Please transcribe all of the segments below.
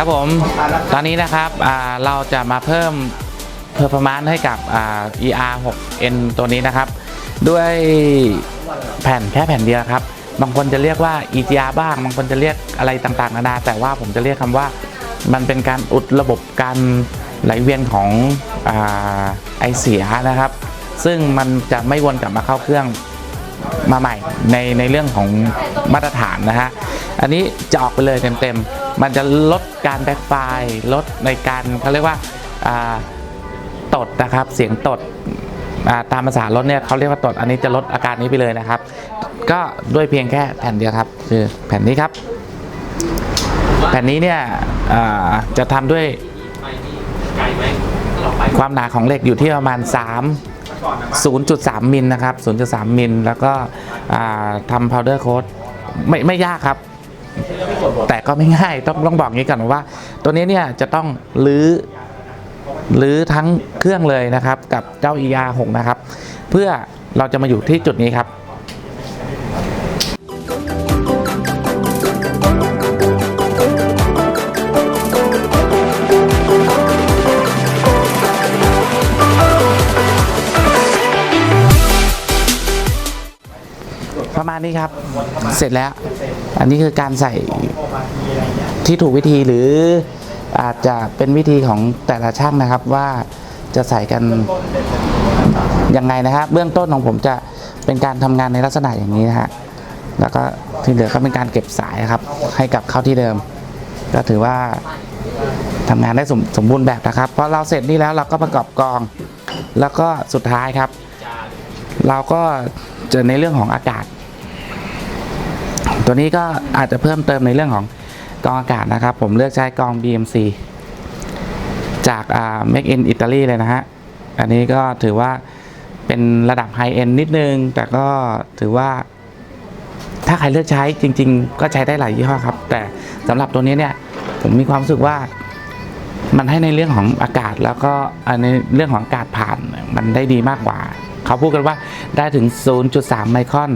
ครับผม ตอนนี้นะครับเราจะมาเพิ่ม performance ให้กับ ER 6N ตัวนี้นะครับ ด้วยแผ่นแค่แผ่นเดียวครับ บางคนจะเรียกว่า EGR บ้าง บางคนจะเรียกอะไรต่างๆนานา แต่ว่าผมจะเรียกคำว่ามันเป็นการอุดระบบการไหลเวียนของอไอเสียนะครับ ซึ่งมันจะไม่วนกลับมาเข้าเครื่องมาใหม่ในในเรื่องของมาตรฐานนะฮะ อันนี้จะออกไปเลยเต็มๆ มันจะลดการแบ็คไฟล์ลดในการเขาเรียกว่าตดนะครับเสียงตดตามภาษารถเนี่ยเขาเรียกว่าตดอันนี้จะลดอาการนี้ไปเลยนะครับ ก็ด้วยเพียงแค่แผ่นเดียวครับคือแผ่นนี้ครับ แผ่นนี้เนี่ยจะทำด้วยความหนาของเหล็กอยู่ที่ประมาณ 3 0.3 มิลนะครับ 0.3 มิล แล้วก็อ่าทำ powder coat ไม่ไม่ยากครับ แต่ก็ไม่ง่ายต้องต้องบอกงี้ก่อนว่า ตัวนี้เนี่ยจะต้องรื้อรื้อทั้งเครื่องเลยนะครับ กับเจ้า ER 6นะครับ เพื่อเราจะมาอยู่ที่จุดนี้ครับประมาณนี้ครับ เสร็จแล้ว อันนี้คือการใส่ที่ถูกวิธีหรืออาจจะเป็นวิธีของแต่ละช่างนะครับว่าจะใส่กันยังไงนะครับเบื้องต้นของผมจะเป็นการทำงานในลักษณะอย่างนี้นะฮะแล้วก็ที่เหลือก็เป็นการเก็บสายครับ ให้กลับเข้าที่เดิม ก็ถือว่าทำงานได้สมสมบูรณ์แบบนะครับพอเราเสร็จนี่แล้วเราก็ประกอบกอง แล้วก็สุดท้ายครับ เราก็จะในเรื่องของอากาศ ตัวนี้ก็อาจจะเพิ่มเติมในเรื่องของกองอากาศนะครับ ผมเลือกใช้กอง BMC จากอ่า Make in Italy เลยนะฮะ อันนี้ก็ถือว่าเป็นระดับไฮเอ็นนิดนึง แต่ก็ถือว่าถ้าใครเลือกใช้จริง ๆ ก็ใช้ได้หลายยี่ห้อครับ แต่สำหรับตัวนี้เนี่ยผมมีความรู้สึกว่ามันให้ในเรื่องของอากาศแล้วก็ในเรื่องของอากาศผ่านมันได้ดีมากกว่า เขาพูดกันว่าได้ถึง 0.3 ไมครอน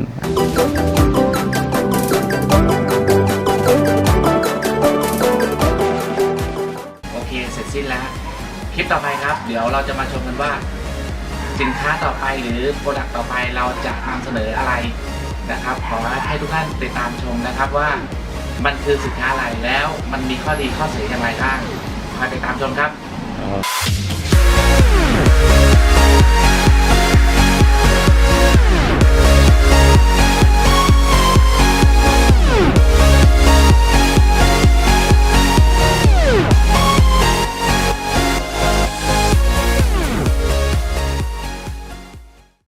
ดี๋ยวเราจะมาชมกันว่า สินค้าต่อไปหรือโปรดักต์ต่อไปเราจะนำเสนออะไรนะครับ ขอให้ทุกท่านติดตามชมนะครับว่ามันคือสินค้าอะไรแล้วมันมีข้อดีข้อเสียอย่างไรบ้างคอยติดตามชมครับ